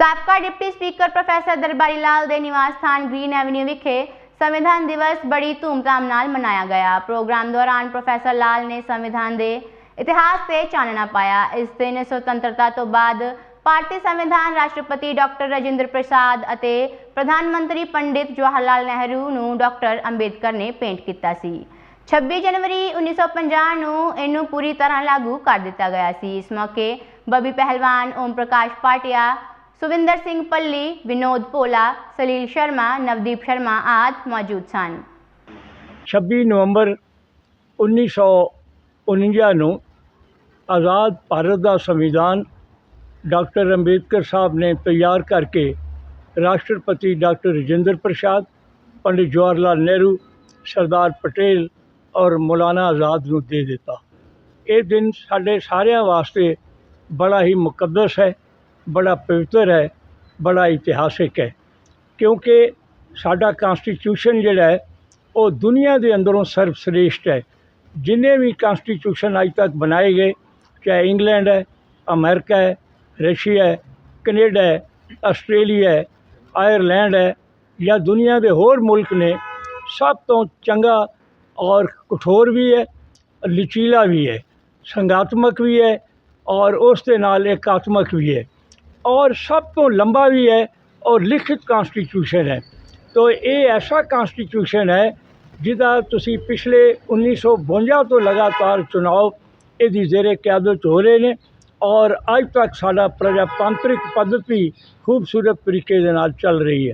ਸਾਬਕਾ deputy speaker professor Darbari Lal ਦੇ ਨਿਵਾਸ ਸਥਾਨ ਗ੍ਰੀਨ ਐਵਨਿਊ ਵਿਖੇ ਸੰਵਿਧਾਨ ਦਿਵਸ ਬੜੀ ਧੂਮਧਾਮ ਨਾਲ ਮਨਾਇਆ ਗਿਆ। ਪ੍ਰੋਗਰਾਮ ਦੌਰਾਨ ਪ੍ਰੋਫੈਸਰ ਲਾਲ ਨੇ ਸੰਵਿਧਾਨ ਦੇ ਇਤਿਹਾਸ ਤੇ ਚਾਨਣਾ ਪਾਇਆ। ਇਸ ਦਿਨ ਸੁਤੰਤਰਤਾ ਤੋਂ ਬਾਅਦ ਭਾਰਤੀ ਸੰਵਿਧਾਨ ਰਾਸ਼ਟਰਪਤੀ ਡਾਕਟਰ ਰਾਜਿੰਦਰ ਪ੍ਰਸਾਦ ਅਤੇ ਪ੍ਰਧਾਨ ਮੰਤਰੀ ਪੰਡਿਤ ਜਵਾਹਰ ਲਾਲ ਨਹਿਰੂ ਨੂੰ ਡਾਕਟਰ ਅੰਬੇਦਕਰ ਨੇ ਪੇਂਟ ਕੀਤਾ ਸੀ। 26 ਜਨਵਰੀ 1950 ਨੂੰ ਇਹਨੂੰ ਪੂਰੀ ਤਰ੍ਹਾਂ ਲਾਗੂ ਕਰ ਦਿੱਤਾ ਗਿਆ ਸੀ। ਇਸ ਮੌਕੇ ਬਬੀ ਪਹਿਲਵਾਨ, ਓਮ ਪ੍ਰਕਾਸ਼ ਪਾਟਿਆ ਸੁਵਿੰਦਰ ਸਿੰਘ ਪੱਲੀ, ਵਿਨੋਦ ਭੋਲਾ, ਸਲੀਲ ਸ਼ਰਮਾ, ਨਵਦੀਪ ਸ਼ਰਮਾ ਆਦਿ ਮੌਜੂਦ ਸਨ। 26 ਨਵੰਬਰ 1949 ਨੂੰ ਆਜ਼ਾਦ ਭਾਰਤ ਦਾ ਸੰਵਿਧਾਨ ਡਾਕਟਰ ਅੰਬੇਦਕਰ ਸਾਹਿਬ ਨੇ ਤਿਆਰ ਕਰਕੇ ਰਾਸ਼ਟਰਪਤੀ ਡਾਕਟਰ ਰਜਿੰਦਰ ਪ੍ਰਸਾਦ, ਪੰਡਿਤ ਜਵਾਹਰ ਲਾਲ ਨਹਿਰੂ, ਸਰਦਾਰ ਪਟੇਲ ਔਰ ਮੌਲਾਨਾ ਆਜ਼ਾਦ ਨੂੰ ਦੇ ਦਿੱਤਾ। ਇਹ ਦਿਨ ਸਾਡੇ ਸਾਰਿਆਂ ਵਾਸਤੇ ਬੜਾ ਹੀ ਮੁਕੱਦਸ ਹੈ। ਬੜਾ ਪਵਿੱਤਰ ਹੈ, ਬੜਾ ਇਤਿਹਾਸਿਕ ਹੈ। ਕਿਉਂਕਿ ਸਾਡਾ ਕਾਂਸਟੀਟਿਊਸ਼ਨ ਜਿਹੜਾ ਹੈ, ਉਹ ਦੁਨੀਆ ਦੇ ਅੰਦਰੋਂ ਸਰਵਸ਼੍ਰੇਸ਼ਟ ਹੈ। ਜਿੰਨੇ ਵੀ ਕਾਂਸਟੀਟਿਊਸ਼ਨ ਅੱਜ ਤੱਕ ਬਣਾਏ ਗਏ, ਚਾਹੇ ਇੰਗਲੈਂਡ ਹੈ, ਅਮਰੀਕਾ ਹੈ, ਰਸ਼ੀਆ ਹੈ, ਕੈਨੇਡਾ ਹੈ, ਆਸਟ੍ਰੇਲੀਆ ਹੈ, ਆਇਰਲੈਂਡ ਹੈ, ਜਾਂ ਦੁਨੀਆ ਦੇ ਹੋਰ ਮੁਲਕ ਨੇ, ਸਭ ਤੋਂ ਚੰਗਾ ਔਰ ਕਠੋਰ ਵੀ ਹੈ, ਲਚੀਲਾ ਵੀ ਹੈ, ਸੰਗਾਤਮਕ ਵੀ ਹੈ ਔਰ ਉਸ ਦੇ ਨਾਲ ਇਕਾਤਮਕ ਵੀ ਹੈ। ਔਰ ਸਭ ਤੋਂ ਲੰਬਾ ਵੀ ਹੈ ਔਰ ਲਿਖਿਤ ਕਨਸਟੀਟਿਊਸ਼ਨ ਹੈ ਤੋ ਇਹ ਐਸਾ ਕਨਸਟੀਟਿਊਸ਼ਨ ਹੈ ਜਿਹਦਾ ਤੁਸੀਂ ਪਿਛਲੇ 1952 ਤੋਂ ਲਗਾਤਾਰ ਚੁਣਾਵ ਇਹਦੀ ਜ਼ੇਰੇ ਕਿਆਦਤ ਹੋ ਰਹੇ ਨੇ ਔਰ ਅੱਜ ਤੱਕ ਸਾਡਾ ਪ੍ਰਜਾਤੰਤਰਿਕ ਪੱਧਤੀ ਖੂਬਸੂਰਤ ਤਰੀਕੇ ਦੇ ਨਾਲ ਚੱਲ ਰਹੀ ਹੈ